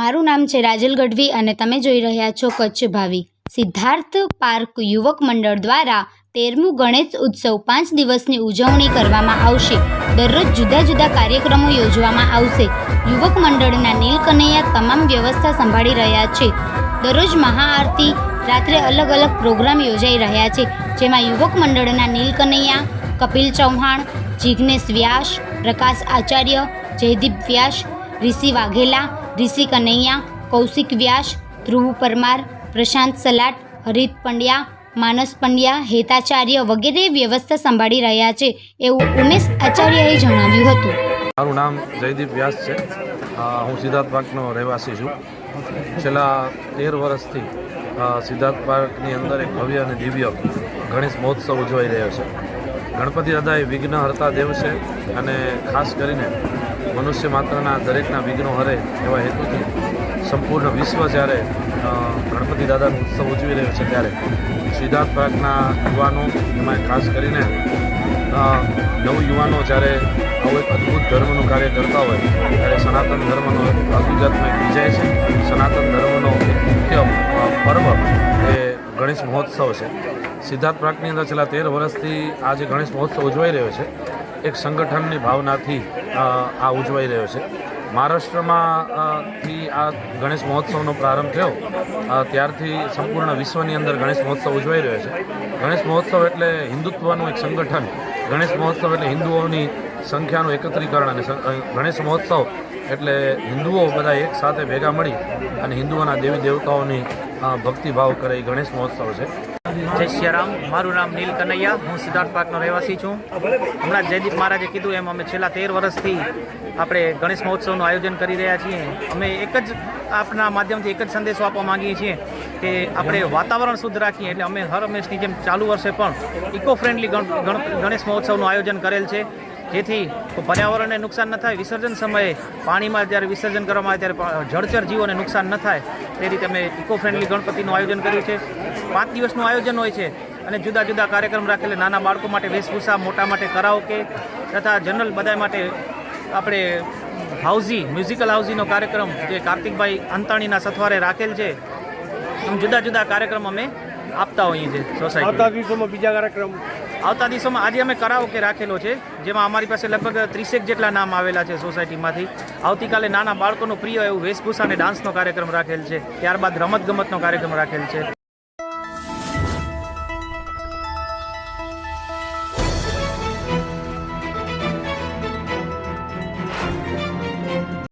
મારું નામ છે રાજલ ગઢવી અને તમે જોઈ રહ્યા છો કચ્છ ભાવી. સિદ્ધાર્થ પાર્ક યુવક મંડળ દ્વારા તેરમું ગણેશ ઉત્સવ પાંચ દિવસની ઉજવણી કરવામાં આવશે. દરરોજ જુદા જુદા કાર્યક્રમો યોજવામાં આવશે. યુવક મંડળના નીલકનૈયા તમામ વ્યવસ્થા સંભાળી રહ્યા છે. દરરોજ મહાઆરતી, રાત્રે અલગ અલગ પ્રોગ્રામ યોજાઈ રહ્યા છે, જેમાં યુવક મંડળના નીલકનૈયા, કપિલ ચૌહાણ જિજ્ઞેશ વ્યાસ, પ્રકાશ આચાર્ય, જયદીપ વ્યાસ ઋષિ વાઘેલા, ઋષિ કનૈયા, કૌશિક વ્યાસ, ધ્રુવ પરમાર, પ્રશાંત સલાટ, હરિત પંડ્યા, માનસ પંડ્યા, હેતાચાર્ય વગેરે વ્યવસ્થા સંભાળી રહ્યા છે એવું ઉમેશ આચાર્યએ જણાવ્યું હતું. મારું નામ જયદીપ વ્યાસ છે. હું સિદ્ધાર્થ પાર્કનો રહેવાસી છું. છેલ્લા તેર વર્ષથી સિદ્ધાર્થ પાર્કની અંદર એક ભવ્ય અને દિવ્ય ગણેશ મહોત્સવ ઉજવાઈ રહ્યો છે. ગણપતિ દાદા એ વિઘ્ન હરતા દેવ છે અને ખાસ કરીને મનુષ્ય માત્રના દરેકના વિઘ્નો હરે એવા હેતુથી સંપૂર્ણ વિશ્વ જ્યારે ગણપતિ દાદાનો ઉત્સવ ઉજવી રહ્યો છે ત્યારે, સિદ્ધાર્થ પાર્કના યુવાનો એમાં ખાસ કરીને નવયુવાનો જ્યારે આવું એક અદ્ભુત ધર્મનું કાર્ય કરતા હોય, ત્યારે સનાતન ધર્મનો હકીકતમાં વિજય છે. સનાતન ધર્મનો એક મુખ્ય પર્વ એ ગણેશ મહોત્સવ છે. સિદ્ધાર્થ પ્રાગની અંદર છેલ્લા તેર વર્ષથી આ જે ગણેશ મહોત્સવ ઉજવાઈ રહ્યો છે એક સંગઠનની ભાવનાથી આ ઉજવાઈ રહ્યો છે. મહારાષ્ટ્રમાં થી આ ગણેશ મહોત્સવનો પ્રારંભ થયો ત્યારથી સંપૂર્ણ વિશ્વની અંદર ગણેશ મહોત્સવ ઉજવાઈ રહ્યો છે. ગણેશ મહોત્સવ એટલે હિન્દુત્વનું એક સંગઠન. ગણેશ મહોત્સવ એટલે હિન્દુઓની સંખ્યાનું એકત્રીકરણ અને ગણેશ મહોત્સવ એટલે હિન્દુઓ બધા એક સાથે ભેગા મળી અને હિન્દુઓના દેવી દેવતાઓની ભક્તિભાવ કરે એ ગણેશ મહોત્સવ છે. જય શ્રીરામ મારું નામ નીલ કનૈયા, હું સિદ્ધાર્થ પાર્કનો રહેવાસી છું. હમણાં જયદીપ મહારાજે કીધું એમ, અમે છેલ્લા તેર વર્ષથી આપણે ગણેશ મહોત્સવનું આયોજન કરી રહ્યા છીએ. અમે એક જ આપના માધ્યમથી એક જ સંદેશો આપવા માંગીએ છીએ કે આપણે વાતાવરણ શુદ્ધ રાખીએ, એટલે અમે હર હંમેશની જેમ ચાલુ વર્ષે પણ ઇકો ફ્રેન્ડલી ગણેશ મહોત્સવનું આયોજન કરેલ છે. જેથી પર્યાવરણને નુકસાન ન થાય. વિસર્જન સમયે પાણીમાં જ્યારે વિસર્જન કરવામાં આવે ત્યારે જળચર જીવોને નુકસાન ન થાય. તે રીતે અમે ઇકો ફ્રેન્ડલી ગણપતિનું આયોજન કર્યું છે. પાંચ દિવસનું આયોજન હોય છે અને જુદા જુદા કાર્યક્રમ રાખેલા નાના બાળકો માટે વેશભૂષા, મોટા માટે કરાઓકે તથા જનરલ બધા માટે આપણે હાઉઝી મ્યુઝિકલ હાઉઝીનો કાર્યક્રમ જે કાર્તિકભાઈ અંતાણીના સથવારે રાખેલ છે. આમ જુદા જુદા કાર્યક્રમ અમે આપતા હોઈએ છીએ સોસાયટી આવતા દિવસોમાં બીજા કાર્યક્રમ. આવતા દિવસોમાં આજે અમે કરાઓકે રાખેલો છે જેમાં અમારી પાસે લગભગ ત્રીસેક જેટલા નામ આવેલા છે સોસાયટીમાંથી આવતીકાલે નાના બાળકોનો પ્રિય એવું વેશભૂષા અને ડાન્સનો કાર્યક્રમ રાખેલ છે ત્યારબાદ રમતગમતનો કાર્યક્રમ રાખેલ છે.